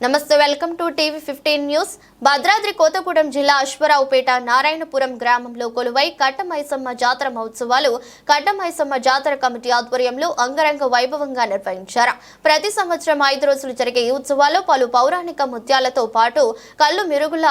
నమస్తే welcome to TV fifteen news. Bhadradri Kothagudem జిల్లా అశ్వరావుపేట నారాయణపురం గ్రామంలో కొలువై కట్టమైసమ్మ జాతర మహోత్సవాలు కట్టమైసమ్మ జాతర కమిటీ ఆధ్వర్యంలో అంగరంగ వైభవంగా నిర్వహించారు. ప్రతి సంవత్సరం ఐదు రోజులు జరిగే ఈ ఉత్సవాల్లో పలు పౌరాణిక ముత్యాలతో పాటు కళ్ళు మెరుగుల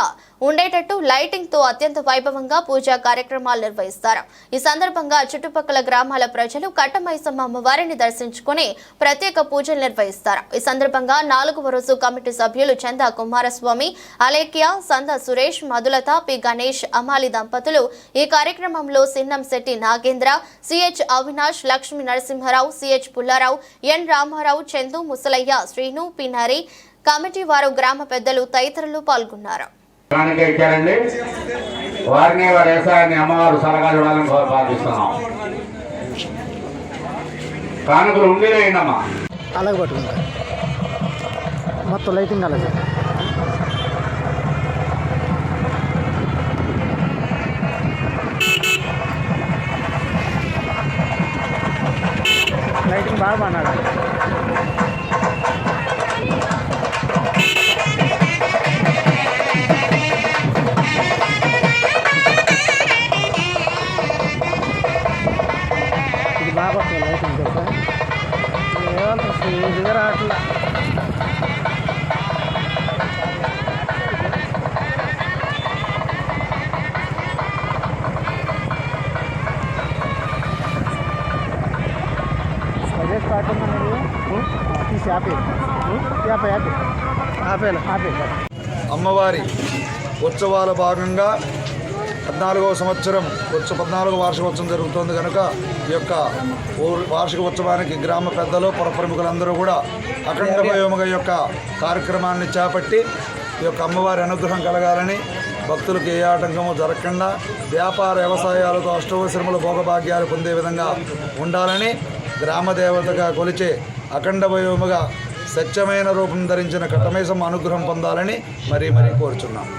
ఉండేటట్టు లైటింగ్తో అత్యంత వైభవంగా పూజా కార్యక్రమాలు నిర్వహిస్తారు. ఈ సందర్భంగా చుట్టుపక్కల గ్రామాల ప్రజలు కట్టమైసమ్మ అమ్మవారిని దర్శించుకుని ప్రత్యేక పూజలు నిర్వహిస్తారు. ఈ సందర్భంగా నాలుగవ రోజు కమిటీ సభ్యులు చందా కుమారస్వామి అలేఖ్య సంద సురేష్ మధులత పి. గణేష్ అమాలి దంపతులు ఈ కార్యక్రమంలో Sinnam Setti Nagendra CH Avinash Lakshmi Narasimha Rao CH Pulla Rao N. Rama Rao Chandu Musalaiah Srinu P. Nari committee వారు గ్రామ పెద్దలు తదితరులు పాల్గొన్నారు. కానుక ఇచ్చారండి. వారిని వారి వ్యవసాయాన్ని అమ్మవారు సలహా చూడాలని ప్రార్థిస్తున్నాం. కానుకలు ఉండి వేయండమ్మా అలాగే పట్టుకుంటా. మొత్తం లైటింగ్ అలాగే. లైటింగ్ బాగా బాగున్నాడు రావట్లా తీసి ఆపే ఆపే ఆపే ఆపే అమ్మవారి ఉత్సవాల భాగంగా పద్నాలుగవ సంవత్సరం ఉత్సవ పద్నాలుగో వార్షికోత్సవం జరుగుతోంది కనుక ఈ యొక్క వార్షిక ఉత్సవానికి గ్రామ పెద్దలు పుర ప్రముఖులందరూ కూడా అఖండ భయోముగ యొక్క కార్యక్రమాన్ని చేపట్టి ఈ యొక్క అమ్మవారి అనుగ్రహం కలగాలని భక్తులకు ఏ ఆటంకము జరగకుండా వ్యాపార వ్యవసాయాలతో అష్టవశ్రముల భోగభాగ్యాలు పొందే విధంగా ఉండాలని గ్రామ దేవతగా కొలిచే అఖండ భయోముగా సత్యమైన రూపం ధరించిన కట్టమేశం అనుగ్రహం పొందాలని మరీ మరీ కోరుచున్నాం.